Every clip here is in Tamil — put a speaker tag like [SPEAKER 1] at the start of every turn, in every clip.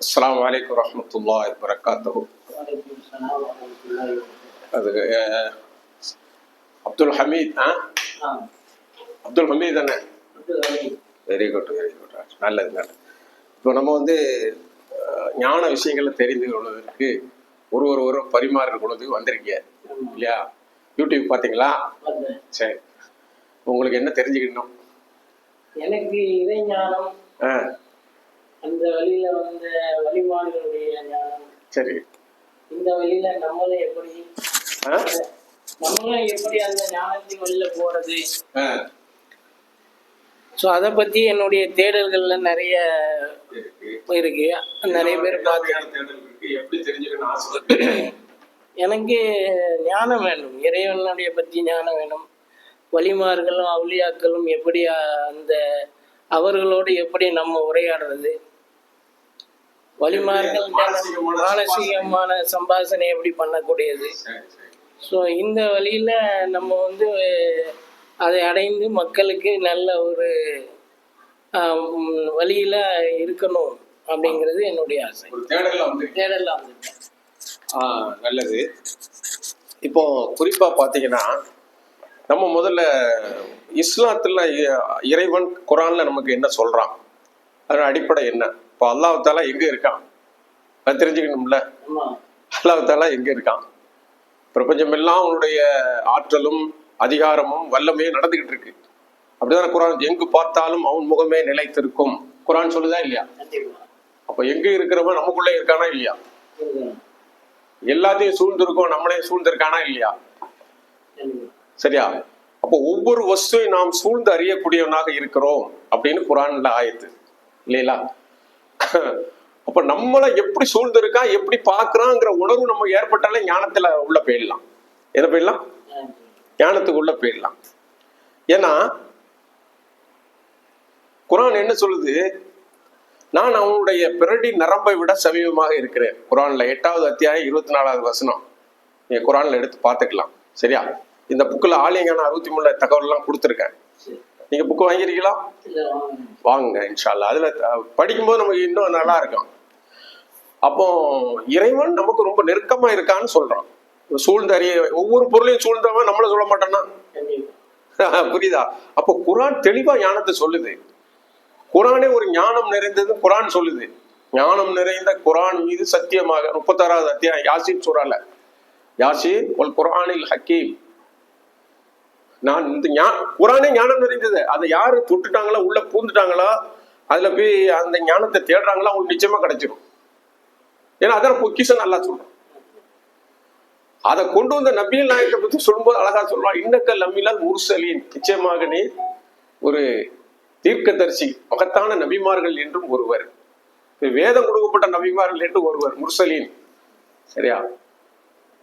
[SPEAKER 1] அஸ்லாம் வலைக்கம் வரமத்துல்லா வரகாத்தூ
[SPEAKER 2] அது அப்துல் ஹமீத் ஆ? அப்துல் ஹமீத் தானே? வெரி குட் வெரி குட் நல்லது நல்லது. இப்போ நம்ம வந்து ஞான விஷயங்களை தெரிந்து கொள்வதற்கு ஒரு ஒரு பரிமாறுற கொண்டு வந்திருக்கீங்க இல்லையா? யூடியூப் பார்த்தீங்களா? சரி. உங்களுக்கு என்ன தெரிஞ்சுக்கணும்?
[SPEAKER 1] எனக்கு இறை
[SPEAKER 2] ஞானம்
[SPEAKER 1] அந்த வழியில வந்த வழிபாடுகளுடைய ஞானம்.
[SPEAKER 2] சரி.
[SPEAKER 1] இந்த வழியில நம்மளும் எப்படி நம்மளும் எப்படி அந்த ஞானத்தின் வழியில போறது? ஸோ அதை பத்தி என்னுடைய தேடல்கள்ல நிறைய இருக்கு. நிறைய பேர் பார்த்து எனக்கு ஞானம் வேணும். இறைவனுடைய பற்றி ஞானம் வேணும். வழிமார்களும் அவுளியாக்களும் எப்படி அந்த அவர்களோடு எப்படி நம்ம உரையாடுறது? வழிமார்கள்
[SPEAKER 2] மானசீகமான
[SPEAKER 1] சம்பாஷணை. எப்படி பண்ணக்கூடியது? ஸோ இந்த வழியில நம்ம வந்து அதை அடைந்து மக்களுக்கு நல்ல ஒரு வழியில இருக்கணும் அப்படிங்கிறது என்னுடைய ஆசை.
[SPEAKER 2] வந்து
[SPEAKER 1] தேடலாம் வந்து.
[SPEAKER 2] ஆ நல்லது. இப்போ குறிப்பா பாத்தீங்கன்னா நம்ம முதல்ல இஸ்லாத்துல இறைவன் குரான்ல நமக்கு என்ன சொல்றான்? அதோட அடிப்படை என்ன? இப்போ அல்லாஹ் தாலா எங்க இருக்கான்? அது தெரிஞ்சுக்கணும்ல?
[SPEAKER 1] ஆமா.
[SPEAKER 2] அல்லாஹ் தாலா எங்க இருக்கான்? பிரபஞ்சம் எல்லாம் அவனுடைய ஆற்றலும் அதிகாரமும் வல்லமையும் நடந்துகிட்டு இருக்கு. அப்படிதானே குரான்? எங்கு பார்த்தாலும் அவன் முகமே நிலைத்திருக்கும். குரான் சொல்லுதா இல்லையா? அப்ப எங்க இருக்கிறவன் நமக்குள்ளே இருக்கானா இல்லையா. எல்லாத்தையும் சூழ்ந்திருக்கோம் நம்மளே சூழ்ந்திருக்கானா இல்லையா? சரியா? அப்போ ஒவ்வொரு வஸ்துவை நாம் சூழ்ந்து அறியக்கூடியவனாக இருக்கிறோம் அப்படின்னு குரான்ல ஆயத்து. இல்லைங்களா அப்ப நம்மளை எப்படி சூழ்ந்திருக்கா எப்படி பாக்குறாங்கிற உணர்வு நம்ம ஏற்பட்டாலே ஞானத்துல உள்ள போயிடலாம். என்ன போயிடலாம்? ஞானத்துக்கு உள்ள போயிடலாம். ஏன்னா குரான் என்ன சொல்லுது? நான் அவனுடைய பிறடி நரம்பை விட சமீபமாக இருக்கிறேன். குரான்ல எட்டாவது அத்தியாயம் இருபத்தி நாலாவது வசனம். நீங்க குரான்ல எடுத்து பார்த்துக்கலாம். சரியா? இந்த புக்கில் ஆலியங்கான அறுபத்தி மூணு தகவல் எல்லாம்
[SPEAKER 1] கொடுத்துருக்கேன்
[SPEAKER 2] நீங்க புக்கு வாங்கியிருக்கீங்களா
[SPEAKER 1] இல்ல வாங்க.
[SPEAKER 2] வாங்குங்க இன்ஷால்லா அதுல படிக்கும்போது நமக்கு இன்னும் நல்லா இருக்கும் அப்போ இறைவன் நமக்கு ரொம்ப நெருக்கமா இருக்கான்னு சொல்றான். சூழ்ந்து அறிய ஒவ்வொரு பொருளையும் சூழ்ந்தவன் நம்மள சொல்ல மாட்டானா
[SPEAKER 1] கண்டிப்பா.
[SPEAKER 2] புரியுதா? அப்போ குரான் தெளிவா ஞானத்தை சொல்லுது. குரானே ஒரு ஞானம் நிறைந்தது குரான் சொல்லுது. ஞானம் நிறைந்த குரான் மீது சத்தியமாக முப்பத்தாறாவது அத்தியாயம் யாசின் சூறால. யாசின் ஒல் குரானில் ஹக்கீம். நான் இந்த ஞா- குரானே ஞானம் நிறைந்தது. அதை யாரு தொட்டுட்டாங்களா உள்ள பூந்துட்டாங்களா அதுல போய் அந்த ஞானத்தை தேடுறாங்களா அவங்களுக்கு நிச்சயமா கிடைச்சிடும் ஏன்னா அதான் பொக்கிஷன் நல்லா சொல்றோம். அதை கொண்டு வந்த நபியல் நாயகத்தை பத்தி சொல்லும்போது அழகா சொல்றான் இன்னக்கல் நம்பிலால் முருசலின். நிச்சயமாக நீ ஒரு தீர்க்கதரிசி மகத்தான நபிமார்கள் என்றும் ஒருவர். வேதம் கொடுக்கப்பட்ட நபிமார்கள் என்று ஒருவர் முர்சலீன். சரியா?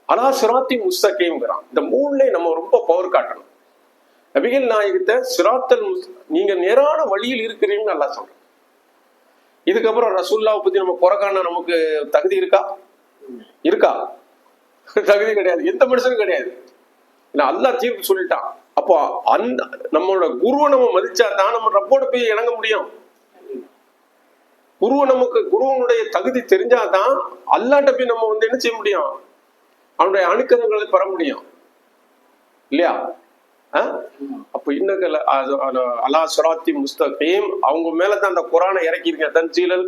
[SPEAKER 2] அலா சிராத்தி முஸ்தகேங்கிறான் இந்த மூணுல நம்ம ரொம்ப பவர் காட்டணும். நபிகள் நாயகத்தை சிராத்தல் நீங்க நேரான வழியில் இருக்கிறீங்கன்னு நல்லா சொல்றேன். இதுக்கப்புறம் ரசூல்லாவை பத்தி நம்ம குறைக்கான நமக்கு தகுதி இருக்கா? இருக்கா? தகுதி கிடையாது. எந்த மனுஷனும் கிடையாது. அல்லா அல்லாஹ் தீர்ப்பு சொல்லிட்டான். அப்போ அந்த நம்மளோட குருவை நம்ம மதிச்சா தான் நம்ம ரப்போட போய் இணங்க முடியும். குருவை நமக்கு குருவனுடைய தகுதி தெரிஞ்சாதான் அல்லாட்ட போய் நம்ம வந்து என்ன செய்ய முடியும்? அவனுடைய அணுக்கங்களை பெற முடியும். இல்லையா? அப்போ இன்னும் அலா சுராத்தி முஸ்தகீம். அவங்க மேலதான் அந்த குரானை இறக்கியிருக்க தன்சீலல்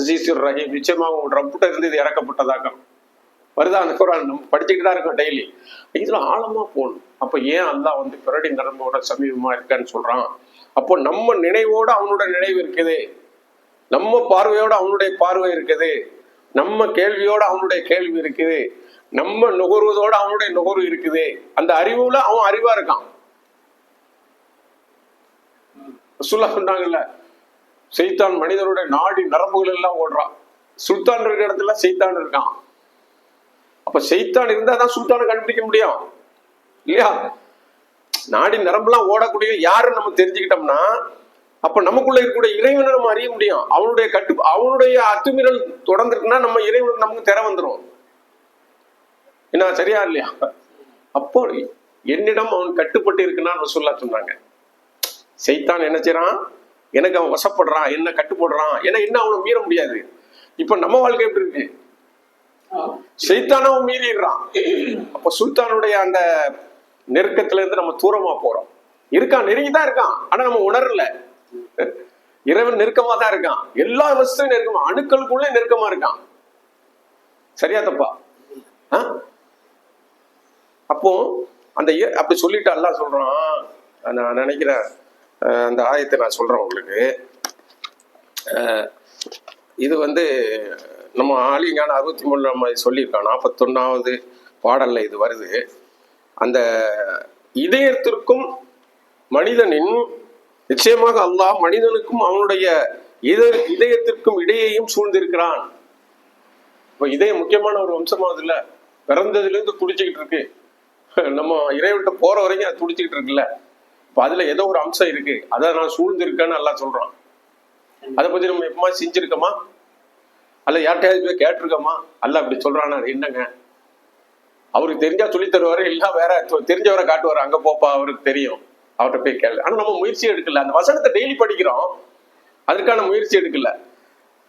[SPEAKER 2] அசீசுர் ரஹீம். நிச்சயமா அவங்க ரப்புட்ட இருந்து இது இறக்கப்பட்டதாக. வருதா அந்த குரான்? நம்ம படிச்சுக்கிட்டு தான் இருக்கோம் டெய்லி இதுல ஆழமா போகணும். அப்போ ஏன் அல்லா வந்து பிறடி நரம்போட சமீபமா இருக்கான்னு சொல்றான்? அப்போ நம்ம நினைவோட அவனோட நினைவு இருக்குது. நம்ம பார்வையோட அவனுடைய பார்வை இருக்குது. நம்ம கேள்வியோட அவனுடைய கேள்வி இருக்குது. நம்ம நுகர்வதோட அவனுடைய நுகர்வு இருக்குது. அந்த அறிவுல அவன் அறிவா இருக்கான். ரசுல்லா சொன்னாங்கல்ல செய்தான் மனிதனுடைய நாடி நரம்புகள் எல்லாம் ஓடுறான் சுல்தான் இருக்கிற இடத்துல செய்தான் இருக்கான். அப்ப செய்தான் இருந்தா தான் சுல்தானை கண்டுபிடிக்க முடியும். இல்லையா? நாடி நரம்புலாம் ஓடக்கூடிய யாருன்னு நம்ம தெரிஞ்சுக்கிட்டோம்னா அப்ப நமக்குள்ள இருக்கக்கூடிய இறைவனை நம்ம அறிய முடியும். அவனுடைய கட்டு அவனுடைய அத்துமீறல் தொடர்ந்துருக்குன்னா நம்ம இறைவனுக்கு நமக்கு திற வந்துடும் என்ன சரியா இல்லையா? அப்போ என்னிடம் அவன் கட்டுப்பட்டு இருக்குன்னா சொல்ல சொன்னாங்க. செய்தான் என்ன செய்யறான் எனக்கு அவன் வசப்படுறான் என்ன கட்டுப்படுறான் ஏன்னா என்ன அவனை மீற முடியாது. இப்ப நம்ம வாழ்க்கை எப்படி இருக்கு? சைத்தானவும் மீறிடுறான். அப்ப சுல்தானுடைய அந்த நெருக்கத்துல இருந்து நம்ம தூரமா போறோம். இருக்கான் நெருங்கி தான் இருக்கான் ஆனா நம்ம உணரல. இறைவன் நெருக்கமா தான் இருக்கான். எல்லா வசதியும் நெருக்கமா அணுக்களுக்குள்ளே நெருக்கமா இருக்கான். சரியா தப்பா? அப்போ அந்த அப்படி சொல்லிட்டு அல்லாஹ் சொல்றான். நான் நினைக்கிறேன் அந்த ஆயத்தை நான் சொல்கிறேன் உங்களுக்கு. இது வந்து நம்ம ஆலிங்கான அறுபத்தி மூணு நம்ம சொல்லியிருக்கோம் நாற்பத்தொன்னாவது பாடலில் இது வருது. அந்த இதயத்திற்கும் மனிதனின் நிச்சயமாக அல்லாஹ் மனிதனுக்கும் அவனுடைய இத இதயத்திற்கும் இடையேயும் சூழ்ந்திருக்கிறான். இப்போ இதயம் முக்கியமான ஒரு வம்சமாவது இல்லை பிறந்ததுலேருந்து துடிச்சுக்கிட்டு இருக்கு. நம்ம இறைவிட்ட போகிற வரைக்கும் அது துடிச்சுக்கிட்டு இருக்குல்ல. இப்போ அதுல ஏதோ ஒரு அம்சம் இருக்கு. அதை நான் சூழ்ந்திருக்கேன்னு நல்லா சொல்றான். அதை பத்தி நம்ம எப்பமா செஞ்சிருக்கோமா? அல்ல யார்கிட்டயாவது போய் கேட்டிருக்கோமா? அல்ல அப்படி சொல்றானா? அது என்னங்க? அவருக்கு தெரிஞ்சா சொல்லி தருவாரு இல்ல வேற தெரிஞ்சவரை காட்டுவாரு. அங்க போப்பா அவருக்கு தெரியும். அவர்கிட்ட போய் கேள்வி ஆனா நம்ம முயற்சி எடுக்கல. அந்த வசனத்தை டெய்லி படிக்கிறோம். அதற்கான முயற்சி எடுக்கல.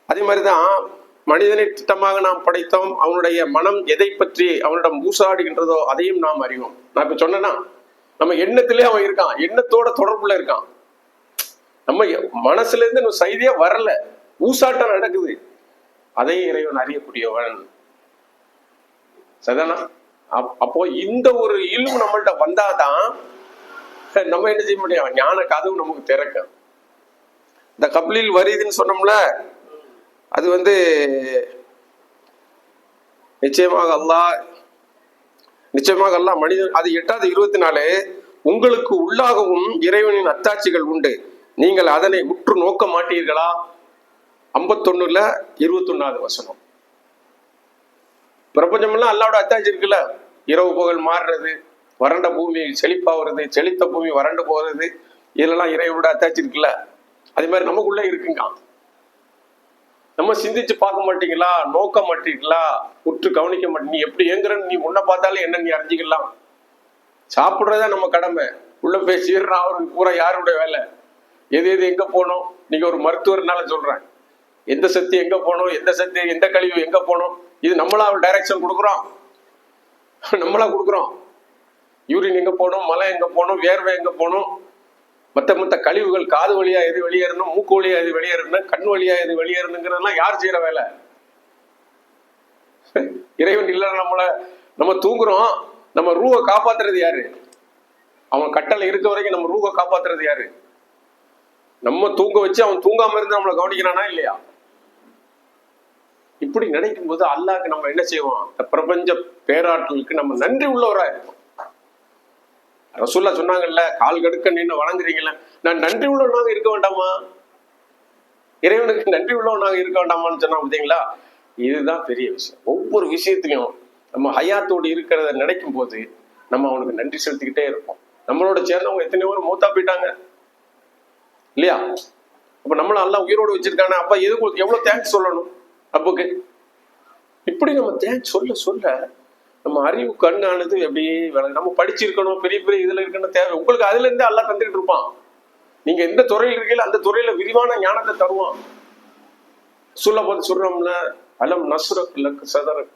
[SPEAKER 2] அதே மாதிரிதான் மனிதனை திட்டமாக நாம் படைத்தோம். அவனுடைய மனம் எதை பற்றி அவனிடம் ஊசாடுகின்றதோ அதையும் நாம் அறிவோம். நான் இப்ப சொன்னேன்னா நம்ம எண்ணத்திலே அவன் இருக்கான். எண்ணத்தோட தொடர்புல இருக்கான். நம்ம மனசுல இருந்து இன்னும் செய்தியே வரல. ஊசாட்டம் நடக்குது. அதையும் இறைவன் அறியக்கூடியவன். சரிதானா? அப்போ இந்த ஒரு இல்மு நம்மள்ட்ட வந்தாதான் நம்ம என்ன செய்ய முடியும்? ஞான கதவு நமக்கு திறக்கும். இந்த கபிலில் வருதுன்னு சொன்னோம்ல அது வந்து நிச்சயமாக அல்லாஹ் நிச்சயமாக எல்லாம் மனிதன் அது எட்டாவது இருபத்தி நாலு உங்களுக்கு உள்ளாகவும் இறைவனின் அத்தாட்சிகள் உண்டு. நீங்கள் அதனை உற்று நோக்க மாட்டீர்களா? ஐம்பத்தொன்னுல இருபத்தொன்னாவது வசனம். பிரபஞ்சம்லாம் அல்லாவோட அத்தாட்சி இருக்குல்ல? இரவு புகழ் மாறுறது வறண்ட பூமி செழிப்பாகிறது செழித்த பூமி வறண்டு போகிறது இதெல்லாம் இறைவனோட அத்தாட்சி இருக்குல்ல? அதே மாதிரி நமக்குள்ள இருக்குங்க நம்ம சிந்திச்சு பார்க்க மாட்டீங்களா? நோக்க மாட்டீங்களா? உற்று கவனிக்க மாட்டீங்க நீ எப்படி ஏங்குறன்னு நீ உன்னை பார்த்தாலும் என்ன நீ அறிஞ்சிக்கலாம். சாப்பிட்றதா நம்ம கடமை. உள்ள போய் சீர்றா அவருக்கு பூரா யாருடைய வேலை? எது எது எங்க போகணும் நீங்க ஒரு மருத்துவர்னால சொல்றேன். எந்த சக்தி எங்க போகணும் எந்த சக்தி எந்த கழிவு எங்க போகணும் இது நம்மளா டைரக்ஷன் கொடுக்குறோம். நம்மளா கொடுக்குறோம். யூரின் எங்க போகணும் மலை எங்க போகணும் வேர்வை எங்க போகணும் மற்ற மற்ற கழிவுகள் காது வழியா எது வெளியேறணும் மூக்கு வழியா எது வெளியேறணும் கண் வழியா எது வெளியேறணுங்கிறதெல்லாம் யார் செய்யற வேலை? இறைவன் இல்ல நம்மள நம்ம தூங்குறோம் நம்ம ரூவை காப்பாத்துறது யாரு? அவன் கட்டளை இருக்க வரைக்கும் நம்ம ரூவை காப்பாத்துறது யாரு? நம்ம தூங்க வச்சு அவன் தூங்காம இருந்து நம்மளை கவனிக்கிறானா இல்லையா? இப்படி நினைக்கும் போது அல்லாக்கு நம்ம என்ன செய்வோம்? இந்த பிரபஞ்ச பேராற்றலுக்கு நம்ம நன்றி உள்ளவரா இருப்போம். ரசூல்லா சொன்னாங்கல்ல கால் கடுக்க நின்று வணங்குறீங்களே நான் நன்றி உள்ளவனாக இருக்க வேண்டாமா? இறைவனுக்கு நன்றி உள்ளவனாக இருக்க வேண்டாமான்னு சொன்னா பார்த்தீங்களா? இதுதான் பெரிய விஷயம். ஒவ்வொரு விஷயத்திலையும் நம்ம ஹயாத்தோடு இருக்கிறத நினைக்கும் போது நம்ம அவனுக்கு நன்றி செலுத்திக்கிட்டே இருப்போம். நம்மளோட சேர்ந்தவங்க எத்தனையோ பேர் மூத்தா போயிட்டாங்க. இல்லையா? அப்ப நம்மள எல்லாம் உயிரோடு வச்சிருக்கானே அப்ப எதுக்கு எவ்வளவு தேங்க்ஸ் சொல்லணும்? அப்புக்கு. இப்படி நம்ம தேங்க்ஸ் சொல்ல சொல்ல நம்ம அறிவு கண்ணானது எப்படி நம்ம படிச்சிருக்கணும் பெரிய பெரிய இதுல இருக்கணும் தேவை. உங்களுக்கு அதுல இருந்து எல்லாம் தந்துட்டு இருப்பான். நீங்க எந்த துறையில் இருக்கீங்களோ அந்த துறையில விரிவான ஞானத்தை தருவான். சொல்ல போது அலம் நசுரக் லக் சதரக்.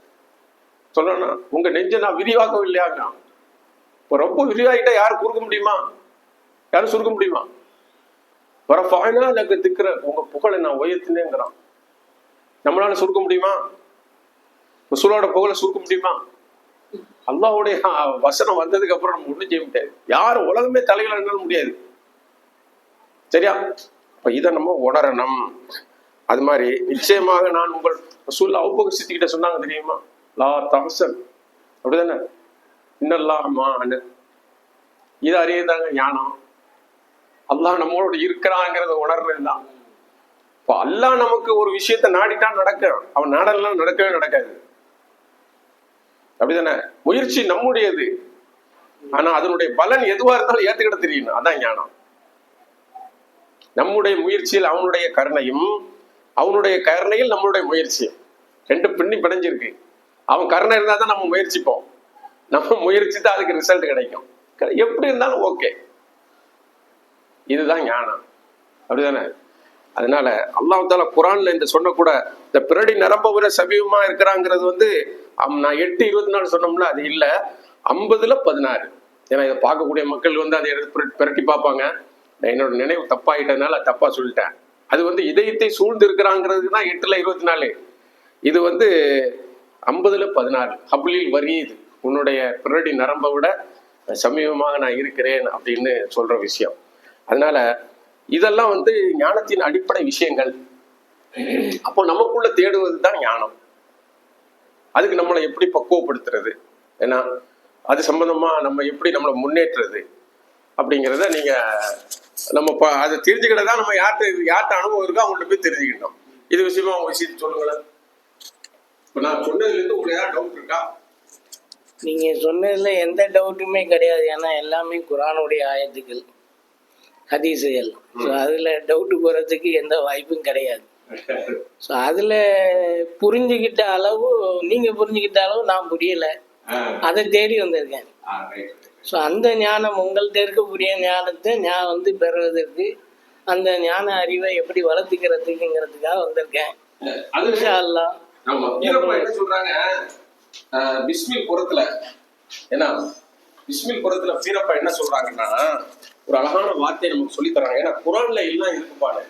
[SPEAKER 2] சொல்லனா உங்க நெஞ்ச நான் விரிவாக்கவில்லையாங்க இப்போ ரொம்ப விரிவாகிட்டா யாரும் குறுக்க முடியுமா? யாரும் சுருக்க முடியுமா? வர ஃபாயினா எனக்கு திக்கிற உங்க புகழை நான் உயர்த்தினேங்கிறான். நம்மளால சுருக்க முடியுமா? ரசூலோட புகழை சுருக்க முடியுமா? அல்லாவுடைய வசனம் வந்ததுக்கு அப்புறம் நம்ம ஒண்ணும் செய்ய முடியாது. யார் உலகமே தலையில எண்ண முடியாது. சரியா? இப்போ இதை நம்ம உணரணும். அது மாதிரி நிச்சயமாக நான் உங்கள் ரசூல் அவுபக சித்திக்கிட்ட சொன்னாங்க தெரியுமா? லா தஹசன். அப்படிதானே? இன்னல்லாமான்னு இது அறியதாங்க ஞானம். அல்லாஹ் நம்மளோட இருக்கிறாங்கிறத உணர்றது தான் இப்போ அல்லாஹ் நமக்கு ஒரு விஷயத்த நாடிட்டான் நடக்க அவன் நாடெல்லாம் நடக்கவே நடக்காது. அப்படிதானே? முயற்சி நம்முடையது. ஆனா அதனுடைய பலன் எதுவா இருந்தாலும் ஏத்துக்கிட தெரியணும். அதான் ஞானம். நம்முடைய முயற்சியில் அவனுடைய கருணையும் அவனுடைய கருணையில் நம்மளுடைய முயற்சியும். ரெண்டு பின்னி பிணைஞ்சிருக்கு. அவன் கருணை இருந்தா தான் நம்ம முயற்சிப்போம். நம்ம முயற்சி தான் அதுக்கு ரிசல்ட் கிடைக்கும். எப்படி இருந்தாலும் ஓகே இதுதான் ஞானம். அப்படிதானே? அதனால அல்லாஹ் தாலா குரான்ல இந்த சொன்ன கூட இந்த பிறடி நிரம்ப விட சமீபமா இருக்கிறாங்கிறது வந்து நான் எட்டு இருபத்தி நாலு சொன்னோம்ல அது இல்ல. ஐம்பதுல பதினாறு. ஏன்னா இதை பார்க்கக்கூடிய மக்கள் வந்து அதை எடுத்து புரட்டி- பார்ப்பாங்க. நான் என்னோட நினைவு தப்பாயிட்டதுனால தப்பா சொல்லிட்டேன். அது வந்து இதயத்தை சூழ்ந்து இருக்கிறாங்கிறது தான் எட்டுல இருபத்தி நாலு இது வந்து ஐம்பதுல பதினாறு. ஹப்ளில் வரியுது உன்னுடைய பிறடி நரம்பை விட சமீபமாக நான் இருக்கிறேன் அப்படின்னு சொல்ற விஷயம். அதனால இதெல்லாம் வந்து ஞானத்தின் அடிப்படை விஷயங்கள். அப்போ நமக்குள்ள தேடுவது தான் ஞானம். அதுக்கு நம்மளை எப்படி பக்குவப்படுத்துறது? ஏன்னா அது சம்பந்தமா நம்ம எப்படி நம்மளை முன்னேற்றுறது? அப்படிங்கிறத நீங்க நம்ம ப அதை தெரிஞ்சுக்கிட்ட தான் நம்ம யார்கிட்ட யார்கிட்ட அனுபவம் இருக்கோ அவங்கள்ட்ட போய் தெரிஞ்சுக்கிட்டோம். இது விஷயமா அவங்க விஷயத்தை சொல்லுங்களேன். இப்போ நான் சொன்னதுலேருந்து உங்களுக்கு ஏதாவது டவுட் இருக்கா?
[SPEAKER 1] நீங்க சொன்னதுல எந்த டவுட்டுமே கிடையாது. ஏன்னா எல்லாமே குரானுடைய ஆயத்துக்கள் ஹதீஸுகள் ஸோ அதுல டவுட்டு போறதுக்கு எந்த வாய்ப்பும் கிடையாது. ஸோ அதுல புரிஞ்சுக்கிட்ட அளவு நீங்க புரிஞ்சுக்கிட்ட அளவு நான் புரியல. அதை தேடி வந்திருக்கேன். ஸோ அந்த ஞானம் உங்கள்கிட்ட இருக்கக்கூடிய ஞானத்தை நான் வந்து பெறுவதற்கு அந்த ஞான அறிவை எப்படி வளர்த்துக்கிறதுக்குங்கிறதுக்காக வந்திருக்கேன்.
[SPEAKER 2] என்ன சொல்றாங்க? பிஸ்மில் புறத்துல. ஏன்னா பிஸ்மில் புறத்துல வீரப்பா என்ன சொல்றாங்கன்னா ஒரு அழகான வார்த்தையை நமக்கு சொல்லி தராங்க. ஏன்னா குரான்ல எல்லாம் இருக்குப்பாரு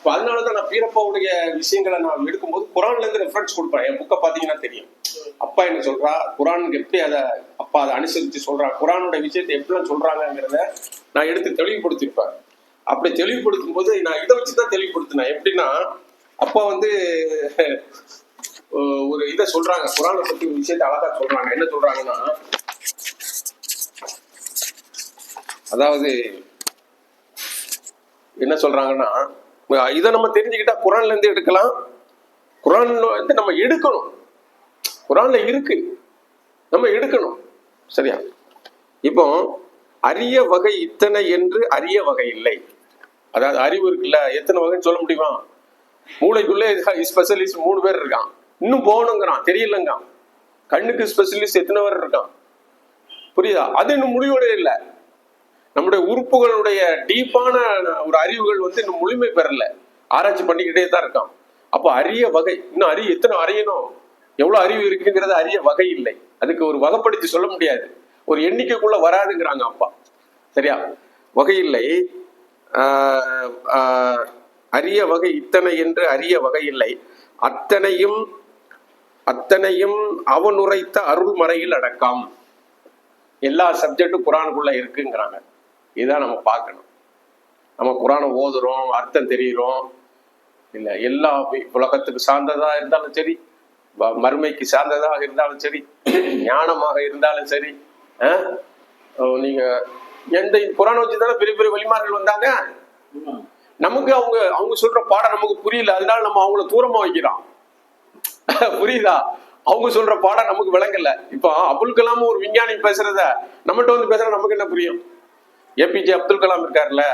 [SPEAKER 2] இப்போ அதனாலதான் நான் பீரப்பாவுடைய விஷயங்களை நான் எடுக்கும்போது குரான்ல இருந்து ரெஃபரன்ஸ் கொடுப்பேன். என் புக்கை பாத்தீங்கன்னா தெரியும். அப்பா என்ன சொல்றா? குரானுக்கு எப்படி அதை அப்பா அதை அனுசரித்து சொல்றா? குரானோட விஷயத்தை எப்படிலாம் சொல்றாங்கிறத நான் எடுத்து தெளிவுபடுத்திருப்பேன் அப்படி தெளிவுபடுத்தும் போது நான் இதை வச்சு தான் தெளிவுபடுத்தினேன். எப்படின்னா அப்பா வந்து ஒரு இதை சொல்றாங்க. குரானை பத்தி ஒரு விஷயத்தை அழகா சொல்றாங்க. என்ன சொல்றாங்கன்னா அதாவது என்ன சொல்றாங்கன்னா இதை நம்ம தெரிஞ்சுக்கிட்டா குரான்ல இருந்து எடுக்கலாம். குரான்ல வந்து நம்ம எடுக்கணும். குரான்ல இருக்கு. நம்ம எடுக்கணும். சரியா? இப்போ அரிய வகை இத்தனை என்று அரிய வகை இல்லை. அதாவது அறிவு இருக்குல்ல எத்தனை வகைன்னு சொல்ல முடியுமா? மூளைக்குள்ளே ஸ்பெஷலிஸ்ட் மூணு பேர் இருக்கான். இன்னும் போகணுங்கிறான் தெரியலங்க கண்ணுக்கு ஸ்பெஷலிஸ்ட் எத்தனை பேர் இருக்கான்? புரியுதா? அது இன்னும் முடிவோட இல்லை. நம்முடைய உறுப்புகளுடைய டீப்பான ஒரு அறிவுகள் வந்து இன்னும் முழுமை பெறல. ஆராய்ச்சி பண்ணிக்கிட்டே தான் இருக்கான். அப்போ அரிய வகை இன்னும் அறிய எத்தனை அறியணும் எவ்வளவு அறிவு இருக்குங்கிறது அரிய வகை இல்லை. அதுக்கு ஒரு வகைப்படுத்தி சொல்ல முடியாது. ஒரு எண்ணிக்கைக்குள்ள வராதுங்கிறாங்க அப்பா. சரியா? வகை இல்லை. ஆஹ், ஆஹ், அரிய வகை இத்தனை என்று அரிய வகை இல்லை. அத்தனையும் அத்தனையும் அவன் உரைத்த அருள்மறையில் அடக்கம். எல்லா சப்ஜெக்டும் குரானுக்குள்ள இருக்குங்கிறாங்க. இதான் நம்ம பார்க்கணும். நம்ம குரானை ஓதுறோம் அர்த்தம் தெரியுறோம். இல்லை எல்லா உலகத்துக்கு சார்ந்ததா இருந்தாலும் சரி மறுமைக்கு சார்ந்ததாக இருந்தாலும் சரி ஞானமாக இருந்தாலும் சரி அஹ், நீங்க எந்த குரானை வச்சு தானே பெரிய பெரிய வழிமார்கள் வந்தாங்க? நமக்கு அவங்க அவங்க சொல்ற பாடம் நமக்கு புரியல அதனால நம்ம அவங்கள தூரமா வைக்கிறோம். புரியுதா? அவங்க சொல்ற பாடம் நமக்கு விளங்கல. இப்போ அபுல் கலாம் ஒரு விஞ்ஞானி பேசுறத நம்மகிட்ட வந்து பேசுற நமக்கு என்ன புரியும்? ஏபிஜே அப்துல் கலாம் இருக்காருல்ல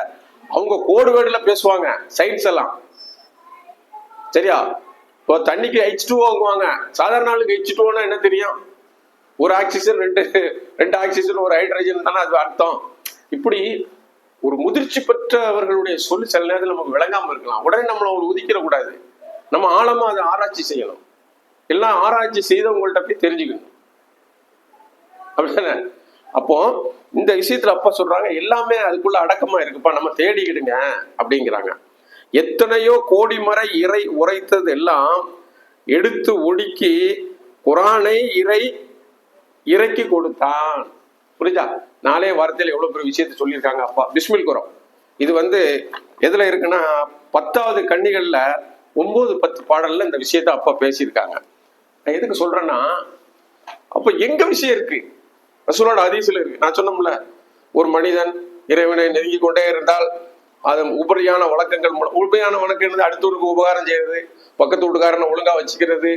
[SPEAKER 2] அவங்க கோடு வேர்டுல பேசுவாங்க சயின்ஸ் எல்லாம். சரியா? இப்போ தண்ணிக்கு ஹெச் டூ வாங்குவாங்க. சாதாரண ஆளுக்கு ஹெச் டூனா என்ன தெரியும்? ஒரு ஆக்சிஜன் ரெண்டு ரெண்டு ஆக்சிஜன் ஒரு ஹைட்ரஜன் தானே அது அர்த்தம். இப்படி ஒரு முதிர்ச்சி பெற்றவர்களுடைய சொல் சில நேரத்தில் நமக்கு விளங்காமல் இருக்கலாம். உடனே நம்மளை அவங்க உதிக்கிற கூடாது நம்ம ஆழமா அதை ஆராய்ச்சி செய்யணும். எல்லாம் ஆராய்ச்சி செய்தவங்கள்ட்ட போய் தெரிஞ்சுக்கணும். அப்படிதானே அப்போ இந்த விஷயத்துல அப்பா சொல்றாங்க எல்லாமே அதுக்குள்ள அடக்கமா இருக்குப்பா நம்ம தேடிக்கிடுங்க அப்படிங்கிறாங்க. எத்தனையோ கோடி மறை இறை உரைத்தது எல்லாம் எடுத்து ஒடுக்கி குரானை இறை இறக்கி கொடுத்தான். புரிஞ்சா நாளே வாரத்தில் எவ்வளவு பெரிய விஷயத்தை சொல்லியிருக்காங்க அப்பா. பிஸ்மில் குரம் இது வந்து எதுல இருக்குன்னா பத்தாவது கண்ணிகள்ல ஒன்பது பத்து பாடல்ல இந்த விஷயத்த அப்பா பேசியிருக்காங்க. நான் எதுக்கு சொல்றேன்னா அப்ப எங்க விஷயம் இருக்கு? ரசூலோட அதிசயில் இருக்கு. நான் சொன்னோம்ல ஒரு மனிதன் இறைவனை நெருங்கி கொண்டே இருந்தால் அதன் உபரியான வழக்கங்கள் மூலம் உபரியான வழக்கம் என்னது? அடுத்தவருக்கு உபகாரம் செய்யறது பக்கத்து வீட்டுக்காரனை ஒழுங்கா வச்சுக்கிறது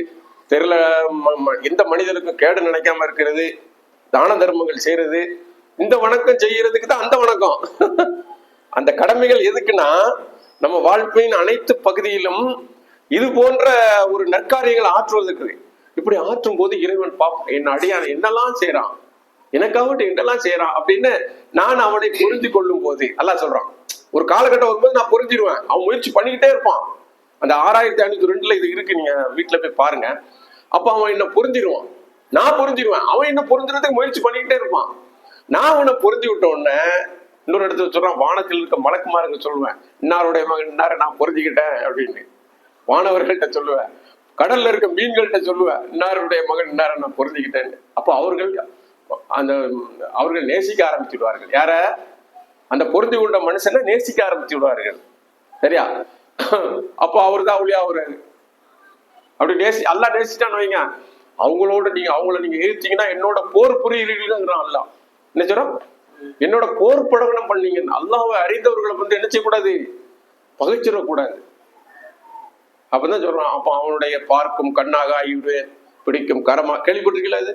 [SPEAKER 2] தெருல ம- ம- எந்த மனிதனுக்கும் கேடு நினைக்காம இருக்கிறது தான தர்மங்கள் செய்யறது இந்த வணக்கம் செய்யறதுக்கு தான் அந்த வணக்கம். அந்த கடமைகள் எதுக்குன்னா நம்ம வாழ்க்கையின் அனைத்து பகுதியிலும் இது போன்ற ஒரு நற்காரியங்களை ஆற்றுவதற்கு இப்படி ஆற்றும் போது இறைவன் பாப்பா என் அடியான் என்னெல்லாம் செய்யறான் எனக்காக என்னெல்லாம் செய்யறான் அப்படின்னு நான் அவனை புரிந்து கொள்ளும் போது எல்லாம் சொல்றான். ஒரு காலகட்டம் வரும்போது நான் புரிஞ்சிருவேன். அவன் முயற்சி பண்ணிக்கிட்டே இருப்பான். அந்த ஆறாயிரத்தி ஐநூத்தி ரெண்டுல இது இருக்கு நீங்க வீட்டுல போய் பாருங்க. அப்ப அவன் என்ன புரிஞ்சிருவான். நான் புரிஞ்சிருவேன். அவன் என்ன புரிஞ்சுறதுக்கு முயற்சி பண்ணிக்கிட்டே இருப்பான். நான் அவனை புரிஞ்சு விட்ட உடனே இன்னொரு இடத்துல சொல்றான் வானத்தில் இருக்க மலக்குமாருங்க சொல்லுவேன். இன்னாருடைய மகன் இன்னார நான் புரிஞ்சுக்கிட்டேன் அப்படின்னு. வானவர்கள்ட்ட சொல்லுவேன். கடல்ல இருக்க மீன்கள்கிட்ட சொல்லுவேன். இன்னாருடைய மகன் இன்னார நான் புரிஞ்சுக்கிட்டேன்னு. அப்போ அவர்கள் அந்த அவர்கள் நேசிக்க ஆரம்பிச்சுடுவார்கள் யார? அந்த பொருந்தி கொண்ட மனுஷனை நேசிக்க ஆரம்பிச்சு விடுவார்கள் சரியா? அப்போ அவர் தான் அவளியா அவரு. அப்படி நேசி அல்லா நேசிட்டான்னு வைங்க. அவங்களோட நீங்க அவங்கள நீங்க எதிர்த்தீங்கன்னா என்னோட போர் புரியுறீங்கிறான் அல்லா என்ன சொல்றோம் என்னோட போர் படகணம் பண்ணீங்க. அல்லாவை அறிந்தவர்களை வந்து என்ன செய்யக்கூடாது? பகைச்சிடக்கூடாது. அப்பதான் சொல்றான் அப்ப அவனுடைய பார்க்கும் கண்ணாக ஆகிவிடுவேன் பிடிக்கும் கரமா கேள்விப்பட்டிருக்கீங்களா அது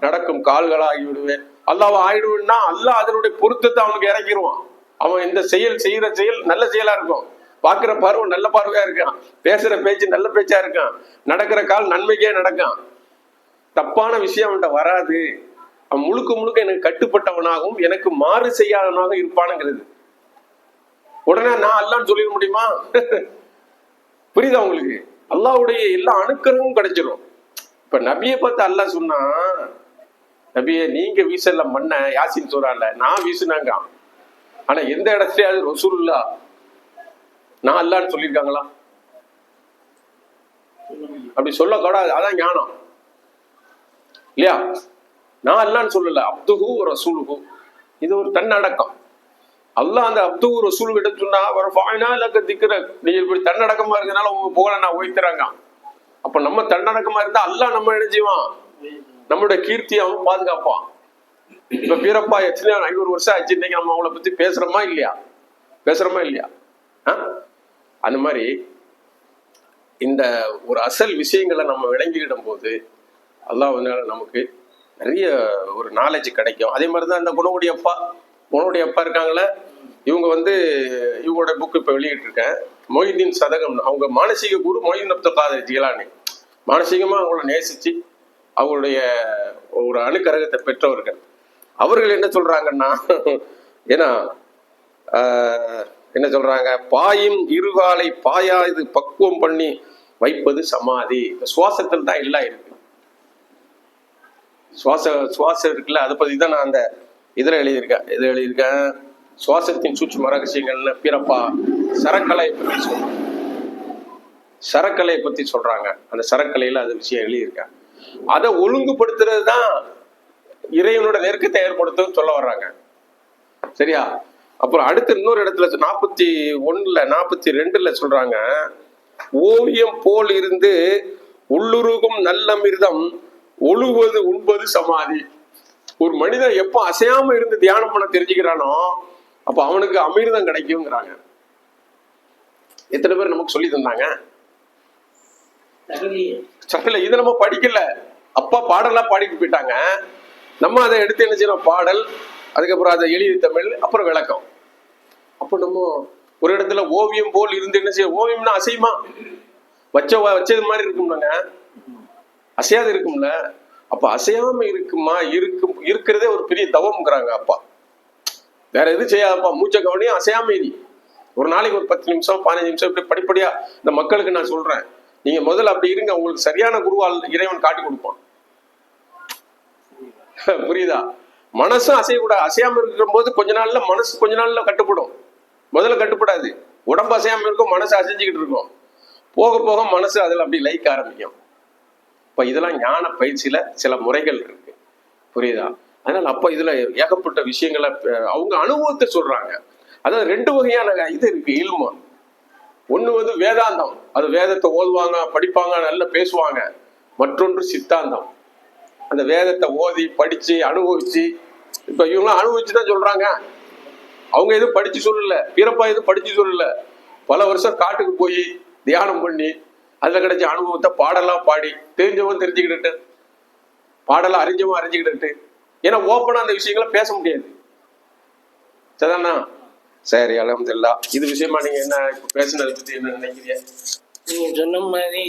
[SPEAKER 2] நடக்கும் கால்களா ஆகிவிடுவேன் அல்லாஹ் ஆயிடுவேன்னா அல்லாஹ் அதனுடைய பொருத்தத்தை அவனுக்கு இறக்கிடுவான். அவன் இந்த செயல் செய்யற செயல் நல்ல செயலா இருக்கும். பார்க்குற பார்வை நல்ல பார்வையா இருக்கான். பேசுற பேச்சு நல்ல பேச்சா இருக்கான். நடக்கிற கால் நன்மைக்கே நடக்கான். தப்பான விஷயம் அவன்கிட்ட வராது. அவன் முழுக்க முழுக்க எனக்கு கட்டுப்பட்டவனாகவும் எனக்கு மாறு செய்யாதவனாக இருப்பானுங்கிறது. உடனே நான் அல்லான்னு சொல்லிட முடியுமா? புரியுதா உங்களுக்கு? அல்லாஹ்வுடைய எல்லா அணுக்கரமும் கிடைச்சிரும். இப்ப நபியை பார்த்து அல்ல சொன்னா நபிய நீங்க வீசல மண்ண யாசின் சொல்றான்ல நான் வீசுனாங்க. ஆனா எந்த இடத்துலயாவது ரசூலுல்லா நான் அல்லான்னு சொல்லியிருக்காங்களா? அப்படி சொல்லக்கூடாது. அதான் ஞானம். இல்லையா? நான் அல்லான்னு சொல்லல. அப்துகு ரசூலுகு இது ஒரு தன்னடக்கம். அல்லாஹ் அந்த அப்துகு ரசூல் கிட்ட சொன்னா ஒரு ஃபாயினா இல்ல திக்கிற நீங்க இப்படி தன்னடக்கமா இருக்கிறதுனால உங்க புகழ நான் உயர்த்துறாங்க. அப்ப நம்ம தண்டனக்கமா இருந்தா அல்லா நம்ம என்ன செய்வான்? நம்மளுடைய கீர்த்தியை அவன் பாதுகாப்பான். இப்ப வீரப்பா எத்தனையோ ஐநூறு வருஷம் ஆச்சு இன்னைக்கு நம்ம அவங்கள பத்தி பேசுறோமா இல்லையா? பேசுறோமா இல்லையா? ஆ? அந்த மாதிரி இந்த ஒரு அசல் விஷயங்களை நம்ம விளங்கிக்கிடும் போது அல்லாஹ்னால நமக்கு நிறைய ஒரு நாலேஜ் கிடைக்கும். அதே மாதிரி தான் இந்த குணவுடைய அப்பா குணவுடைய அப்பா இருக்காங்களே இவங்க வந்து இவங்களோட புக் இப்போ வெளியிட்டிருக்கேன். மொய்தீன் சதகம் அவங்க மானசீக குரு மொய்தீன் அப்துல் காதர் ஜிலானி. மானசீகமாக அவங்கள நேசிச்சு அவங்களுடைய ஒரு அணுக்கரகத்தை பெற்றவர்கள். அவர்கள் என்ன சொல்றாங்கன்னா ஏன்னா ஆஹ், என்ன சொல்றாங்க? பாயும் இருகாலை பாயாது பக்குவம் பண்ணி வைப்பது சமாதி. சுவாசத்தில் தான் எல்லாம் இருக்கு. சுவாச சுவாசம் இருக்குல்ல அதை பற்றி தான் நான் அந்த இதில் எழுதியிருக்கேன். இதில் எழுதியிருக்கேன் சுவாசத்தின் சூட்சும ரகசியங்கள்னு பிறப்பா சரக்கலை பற்றி சொல்லுவேன் சரக்கலையை பத்தி சொல்றாங்க. அந்த சரக்கலையில அது விஷயம் எழுதியிருக்காங்க. அதை ஒழுங்குபடுத்துறது தான் இறைவனோட நெருக்கத்தை ஏற்படுத்தும் சொல்ல வர்றாங்க. சரியா? அப்புறம் அடுத்து இன்னொரு இடத்துல நாற்பத்தி ஒண்ணுல நாற்பத்தி ரெண்டுல சொல்றாங்க ஓவியம் போல் இருந்து உள்ளுருகும் நல்லமிர்தம் ஒழுவது உண்பது சமாதி. ஒரு மனிதன் எப்ப அசையாம இருந்து தியானம் பண்ண தெரிஞ்சுக்கிறானோ அப்ப அவனுக்கு அமிர்தம் கிடைக்குங்கிறாங்க. எத்தனை பேர் நமக்கு சொல்லி தந்தாங்க? சகல இது நம்ம படிக்கல. அப்பா பாடலாம் பாடிட்டு போயிட்டாங்க. நம்ம அதை எடுத்து என்ன செய்யணும்? பாடல் அதுக்கப்புறம் அதை எழுதி தமிழ் அப்புறம் விளக்கம். அப்போ நம்ம ஒரு இடத்துல ஓவியம் போல் இருந்து என்ன செய்ய ஓவியம்னா அசையுமா? வச்ச வச்சது மாதிரி இருக்கும்லங்க. அசையாது இருக்கும்ல. அப்ப அசையாம இருக்குமா? இருக்கும் இருக்கிறதே ஒரு பெரிய தவம்ங்கிறாங்க அப்பா. வேற எதுவும் செய்யாதப்பா. மூச்சை கவனியும் அசையாம ஒரு நாளைக்கு ஒரு பத்து நிமிஷம் பதினஞ்சு நிமிஷம் இப்படி படிப்படியா இந்த மக்களுக்கு நான் சொல்றேன். நீங்க முதல்ல அப்படி இருங்க உங்களுக்கு சரியான குருவால் இறைவன் காட்டி கொடுப்பான். புரியுதா? மனசும் அசையக்கூடாது. அசையாம இருக்கிற போது கொஞ்ச நாள்ல மனசு கொஞ்ச நாள்ல கட்டுப்படும். முதல்ல கட்டுப்படாது. உடம்பு அசையாம இருக்கும் மனசு அசைஞ்சுக்கிட்டு இருக்கும். போக போக மனசு அதில் அப்படி லைக்க ஆரம்பிக்கும். இப்ப இதெல்லாம் ஞான பயிற்சியில சில முறைகள் இருக்கு. புரியுதா? அதனால அப்ப இதுல ஏகப்பட்ட விஷயங்களை அவங்க அனுபவத்தை சொல்றாங்க. அதாவது ரெண்டு வகையான இது இருக்கு இல்மு. ஒன்று வந்து வேதாந்தம். அது வேதத்தை ஓதுவாங்க படிப்பாங்க நல்லா பேசுவாங்க. மற்றொன்று சித்தாந்தம். அந்த வேதத்தை ஓதி படித்து அனுபவிச்சு இப்போ இவங்களாம் அனுபவிச்சு தான் சொல்கிறாங்க அவங்க எதுவும் படித்து சொல்லல. வீரப்பா எதுவும் படித்து சொல்லல. பல வருஷம் காட்டுக்கு போய் தியானம் பண்ணி அதில் கிடைச்ச அனுபவத்தை பாடலாம் பாடி தெரிஞ்சவன் தெரிஞ்சுக்கிட்டு பாடலாம் அறிஞ்சவன் அறிஞ்சுக்கிட்டு ஏன்னா ஓப்பனாக அந்த விஷயங்களை பேச முடியாது. சரிதானா? சரி அலமதுல்லா. இது விஷயமா நீங்க என்ன இப்ப பேசுனதை பத்தி என்ன நினைக்கிறீங்க?
[SPEAKER 1] நீங்க சொன்ன மாதிரி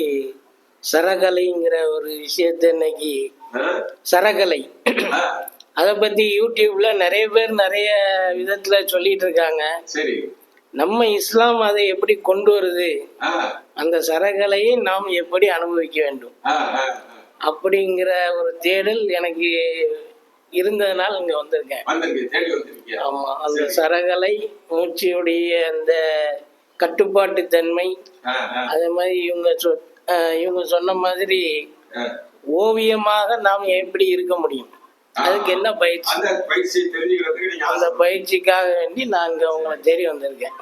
[SPEAKER 1] சரகலைங்கிற ஒரு விஷயத்த இன்னைக்கு? சரகலை. அதை பத்தி யூடியூப்ல நிறைய பேர் நிறைய விதத்துல சொல்லிட்டு இருக்காங்க.
[SPEAKER 2] சரி.
[SPEAKER 1] நம்ம இஸ்லாம் அதை எப்படி கொண்டு வருது? அந்த சரகலையை நாம் எப்படி அனுபவிக்க வேண்டும். அப்படிங்கிற ஒரு தேடல் எனக்கு இருந்ததுனால இங்க வந்திருக்கேன்.
[SPEAKER 2] வந்திருக்கு தேடி வந்திருக்கியா?
[SPEAKER 1] ஆமா அந்த சரகலை மூச்சியுடைய அந்த கட்டுப்பாட்டு தன்மை அதே மாதிரி இவங்க இவங்க சொன்ன மாதிரி. ஓவியமாக நாம் எப்படி இருக்க முடியும்? அதுக்கு என்ன பயிற்சி?
[SPEAKER 2] அந்த
[SPEAKER 1] பயிற்சிக்காக வேண்டி நான் இங்க உங்களை தேடி வந்திருக்கேன்.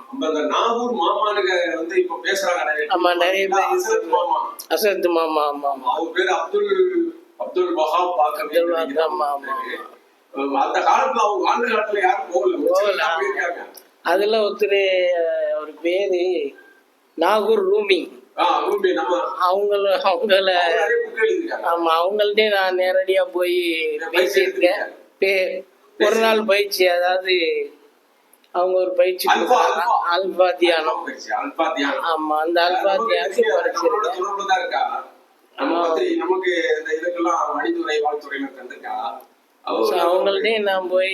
[SPEAKER 1] ஆமா, நிறைய பேர்
[SPEAKER 2] அசரத் மாமா.
[SPEAKER 1] ஆமா ஆமா.
[SPEAKER 2] பேர் அப்துல் அப்துல் வஹாப்.
[SPEAKER 1] ஆமா.
[SPEAKER 2] அந்த காலத்துல அவங்க வாழ்ந்த காலத்துல யாரும் போகல.
[SPEAKER 1] அதுல ஒருத்தர் ஒரு பேரு நாகூர் ரூமி. அவங்கள அவங்கள ஆமா அவங்கள்ட்டே நான் நேரடியா போய் பேசியிருக்கேன். ஒரு நாள் பயிற்சி அதாவது அவங்க ஒரு பயிற்சி
[SPEAKER 2] அல்பா,
[SPEAKER 1] தியானம். ஆமா அந்த அல்பா தியானத்தை
[SPEAKER 2] நம்மளோட
[SPEAKER 1] படிச்சிருக்கேன்.
[SPEAKER 2] நம்ம நமக்கு இந்த இதுக்கெல்லாம்
[SPEAKER 1] நான் போய்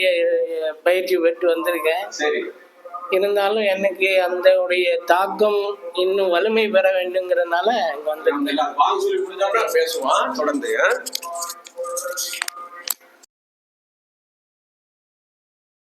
[SPEAKER 1] பயிற்சி பெற்று வந்திருக்கேன்.
[SPEAKER 2] சரி.
[SPEAKER 1] இருந்தாலும் எனக்கு அந்த உடைய தாக்கம் இன்னும் வலிமை பெற வேண்டுங்கிறதுனால இங்க
[SPEAKER 2] முடிஞ்சா பேசுவான் தொடர்ந்து.